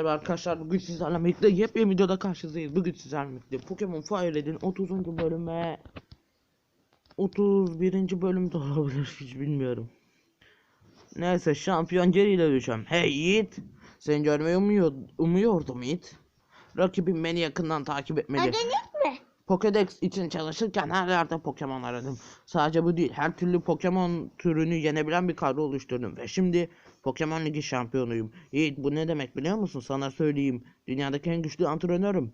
Merhaba arkadaşlar bugün sizlerle birlikte yepyeni videoda karşınızdayız. Bugün sizlerle birlikte Pokemon Fire Red'in 30. bölüme 31. bölümde olabilir hiç bilmiyorum. Neyse şampiyon Jerry ile dövüşeceğim. Hey Yiğit. Seni görmeyi umuyor, umuyordum Yiğit. Rakibim beni yakından takip etmeli. Mi? Pokédex için çalışırken her yerde Pokemon aradım. Sadece bu değil, her türlü Pokemon türünü yenebilen bir kadro oluşturdum ve şimdi Pokemon Ligi şampiyonuyum. Yiğit bu ne demek biliyor musun? Sana söyleyeyim. Dünyadaki en güçlü antrenörüm.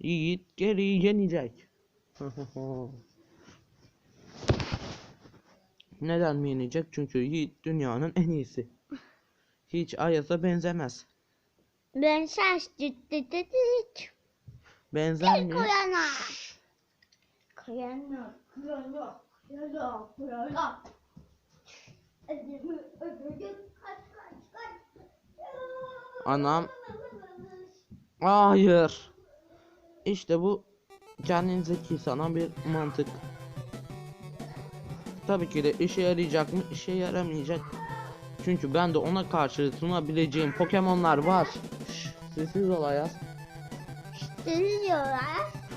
Yiğit geri yenecek. Neden mi yenecek? Çünkü Yiğit dünyanın en iyisi. Hiç Ayaz'a benzemez. Ben şaş Benzer mi? Koyana. Koyana. Koyana. Koyana. Koyana. Anam. Hayır. İşte bu kendin zeki sanan bir mantık. Tabii ki de işe yarayacak mı? İşe yaramayacak. Çünkü ben de ona karşı sunabileceğim Pokemon'lar var. Şş, sessiz ol Ayaz. Diyorlar.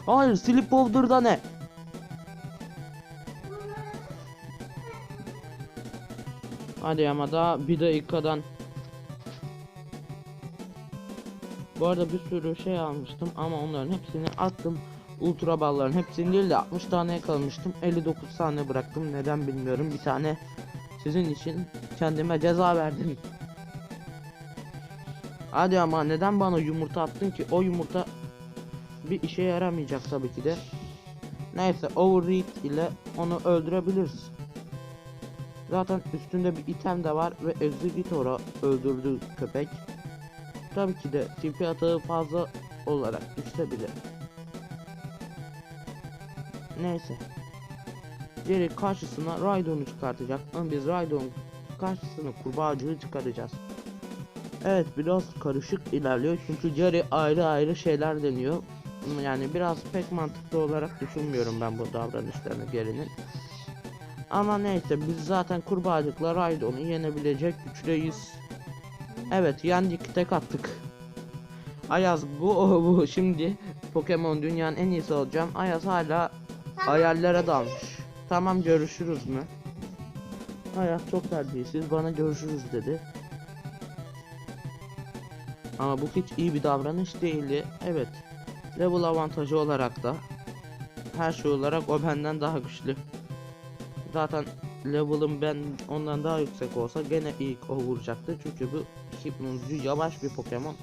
Hayır, Slip Powder'da ne? Hadi ama daha bir dakikadan. Bu arada bir sürü şey almıştım ama onların hepsini attım. Ultra balların hepsini değil de 60 tane kalmıştım. 59 tane bıraktım. Neden bilmiyorum. Bir tane sizin için kendime ceza verdim. Hadi ama neden bana yumurta attın ki? O yumurta bir işe yaramayacak tabii ki de. Neyse Overeat ile onu öldürebiliriz. Zaten üstünde bir item de var ve Executor'a öldürdü köpek. Tabii ki de TP atağı fazla olarak düşse. Neyse. Jerry karşısına Rhydon'u çıkartacak ama biz Rhydon karşısına kurbağacığı çıkaracağız. Evet biraz karışık ilerliyor çünkü Jerry ayrı ayrı şeyler deniyor. Yani biraz pek mantıklı olarak düşünmüyorum ben bu davranışlarını Jerry'nin. Ama neyse biz zaten kurbağacıkla Rhydon'u yenebilecek güçteyiz. Evet yendik tek attık. Ayaz bu bu şimdi Pokemon dünyanın en iyisi olacağım. Ayaz hala hayallere dalmış. Tamam görüşürüz mü? Ayaz çok terbiyesiz bana görüşürüz dedi. Ama bu hiç iyi bir davranış değildi. Evet. Level avantajı olarak da her şey olarak o benden daha güçlü. Zaten level'ım ben ondan daha yüksek olsa gene ilk o vuracaktı. Çünkü bu Hypnozu yavaş bir Pokemon.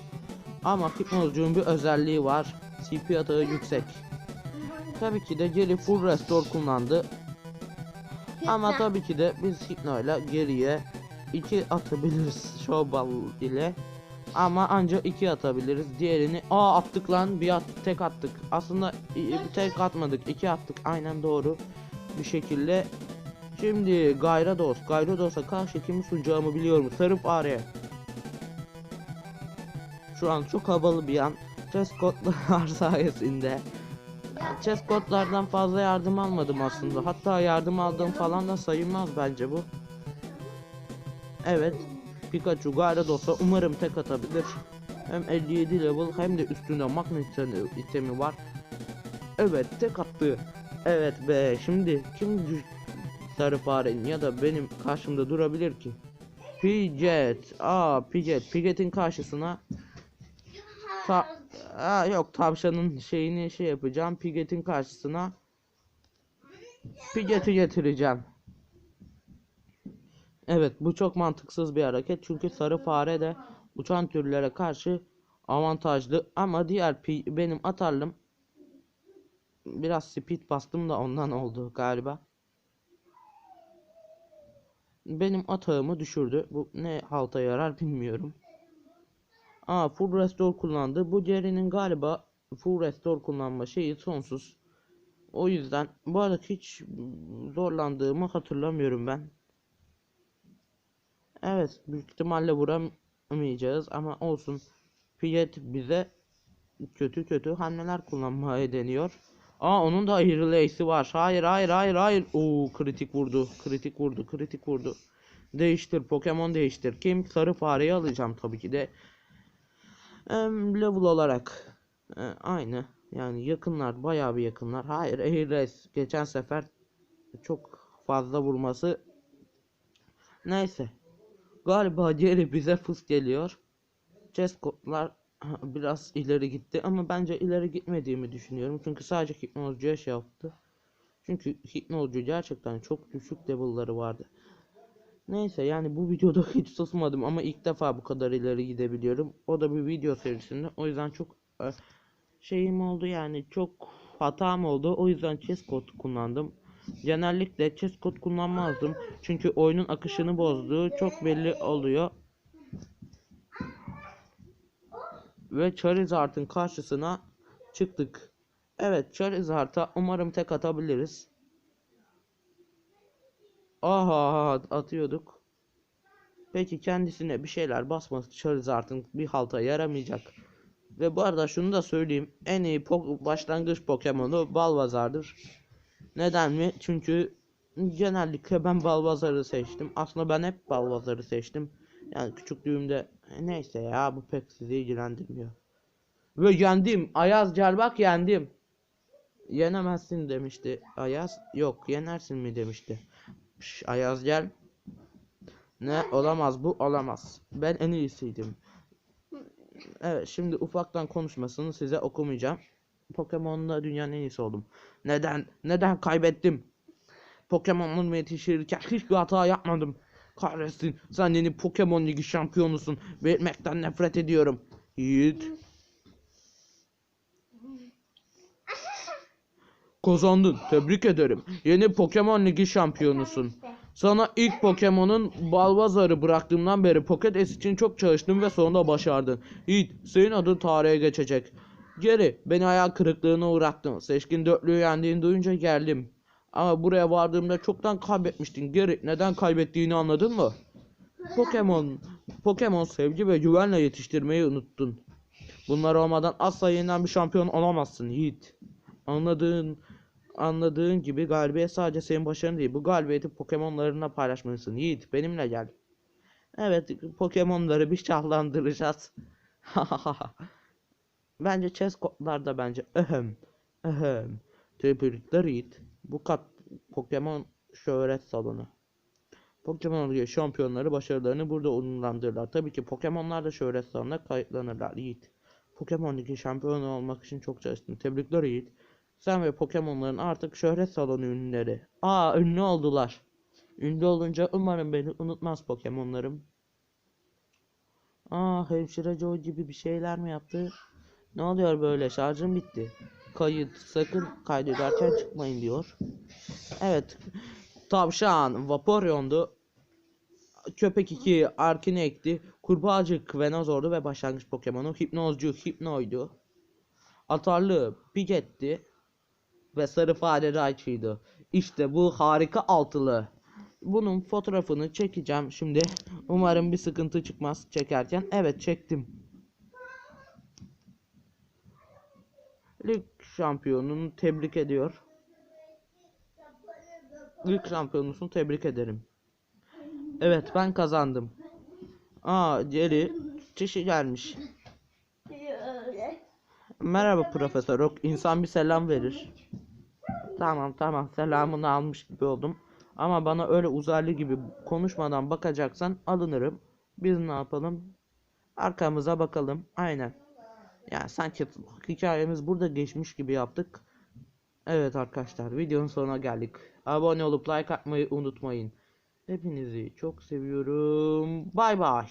Ama Hypnozu'nun bir özelliği var. CP atağı yüksek. Tabii ki de Jerry full restore kullandı. Ama tabii ki de biz Hypno ile geriye 2 atabiliriz Showball ile. Ama ancak 2 atabiliriz. Diğerini aa attık lan bir at tek attık. Aslında i- tek atmadık. 2 attık. Aynen doğru. Bir şekilde Şimdi Gyarados. Gyarados'a karşı kimi sunacağımı biliyorum. Sarı fare. Şu an çok havalı bir an. Chescotlar sayesinde. Chescotlardan fazla yardım almadım aslında. Hatta yardım aldığım falan da sayılmaz bence bu. Evet. Pikachu Gyarados'a umarım tek atabilir. Hem 57 level hem de üstünde magnet itemi var. Evet tek attı. Evet be şimdi kim sarı farenin ya da benim karşımda durabilir ki? Pidget. Aa Pidget. Pidget'in karşısına ta Aa, yok tavşanın şeyini şey yapacağım. Pidget'in karşısına Pidget'i getireceğim. Evet bu çok mantıksız bir hareket çünkü sarı fare de uçan türlere karşı avantajlı ama diğer benim atarlım biraz speed bastım da ondan oldu galiba. Benim atağımı düşürdü. Bu ne halta yarar bilmiyorum. Aa full restore kullandı. Bu Jerry'nin galiba full restore kullanma şeyi sonsuz. O yüzden bu arada hiç zorlandığımı hatırlamıyorum ben. Evet büyük ihtimalle vuramayacağız ama olsun. Piet bize kötü kötü hamleler kullanmaya deniyor. Aa onun da ayrı lace'i var. Hayır hayır hayır hayır. Oo kritik vurdu. Kritik vurdu. Kritik vurdu. Değiştir Pokemon değiştir. Kim? Sarı fareyi alacağım tabii ki de. Em, level olarak e, aynı. Yani yakınlar bayağı bir yakınlar. Hayır Ares geçen sefer çok fazla vurması. Neyse. Galiba diğeri bize fıs geliyor. Chesscott'lar biraz ileri gitti ama bence ileri gitmediğimi düşünüyorum. Çünkü sadece hipnozcuya şey yaptı. Çünkü hipnozcu gerçekten çok düşük level'ları vardı. Neyse yani bu videoda hiç susmadım ama ilk defa bu kadar ileri gidebiliyorum. O da bir video serisinde. O yüzden çok e, şeyim oldu yani çok hatam oldu. O yüzden chess kullandım. Genellikle chess code kullanmazdım. Çünkü oyunun akışını bozduğu çok belli oluyor. Ve Charizard'ın karşısına çıktık. Evet Charizard'a umarım tek atabiliriz. Aha atıyorduk. Peki kendisine bir şeyler basması Charizard'ın bir halta yaramayacak. Ve bu arada şunu da söyleyeyim. En iyi po- başlangıç Pokemon'u Balbazar'dır. Neden mi? Çünkü genellikle ben Balbazar'ı seçtim. Aslında ben hep Balbazar'ı seçtim. Yani küçüklüğümde neyse ya bu pek sizi ilgilendirmiyor. Ve yendim. Ayaz Cerbak yendim. Yenemezsin demişti Ayaz. Yok yenersin mi demişti. Şş, Ayaz gel. Ne olamaz bu olamaz. Ben en iyisiydim. Evet şimdi ufaktan konuşmasını size okumayacağım. Pokemon'da dünyanın en iyisi oldum. Neden? Neden kaybettim? Pokemon'un yetiştirirken hiçbir hata yapmadım. Kahretsin sen yeni Pokemon Ligi şampiyonusun. Belirtmekten nefret ediyorum. Yiğit. Kazandın. Tebrik ederim. Yeni Pokemon Ligi şampiyonusun. Sana ilk Pokemon'un Balbazar'ı bıraktığımdan beri Pokédex için çok çalıştım ve sonunda başardın. Yiğit, senin adın tarihe geçecek. Geri, beni hayal kırıklığına uğrattın. Seçkin dörtlüğü yendiğini duyunca geldim. Ama buraya vardığımda çoktan kaybetmiştin. Geri, neden kaybettiğini anladın mı? Pokemon, Pokemon sevgi ve güvenle yetiştirmeyi unuttun. Bunlar olmadan asla yeniden bir şampiyon olamazsın Yiğit. Anladığın anladığın gibi galibiyet sadece senin başarın değil. Bu galibiyeti Pokemon'larına paylaşmalısın. Yiğit benimle gel. Evet Pokemon'ları bir şahlandıracağız. bence chess kodlarda bence öhem öhem. Tebrikler Yiğit. Bu kat Pokemon şöhret salonu. Pokemon Ligi şampiyonları başarılarını burada onurlandırırlar. Tabii ki Pokemon'lar da şöhret salonuna kayıtlanırlar Yiğit. Pokemon Ligi şampiyonu olmak için çok çalıştın. Tebrikler Yiğit. Sen ve Pokemon'ların artık şöhret salonu ünlüleri. Aa ünlü oldular. Ünlü olunca umarım beni unutmaz Pokemon'larım. Aa hemşire Joe gibi bir şeyler mi yaptı? Ne oluyor böyle şarjım bitti. Kayıt sakın kaydederken çıkmayın diyor. Evet. Tavşan Vaporeon'du. Köpek 2 Arkinek'ti. Kurbağacık Venozor'du ve başlangıç Pokemon'u Hipnozcu Hipno'ydu. Atarlı Pidgeot'ti ve sarı fare Raichu'ydu. İşte bu harika altılı. Bunun fotoğrafını çekeceğim şimdi. Umarım bir sıkıntı çıkmaz çekerken. Evet çektim. Lig şampiyonunu tebrik ediyor. Lig şampiyonusunu tebrik ederim. Evet ben kazandım. Aa Jerry kişi gelmiş. Merhaba Profesör Oak. İnsan bir selam verir. Tamam tamam selamını almış gibi oldum. Ama bana öyle uzaylı gibi konuşmadan bakacaksan alınırım. Biz ne yapalım? Arkamıza bakalım. Aynen. Ya sanki hikayemiz burada geçmiş gibi yaptık. Evet arkadaşlar videonun sonuna geldik. Abone olup like atmayı unutmayın. Hepinizi çok seviyorum. Bay bay.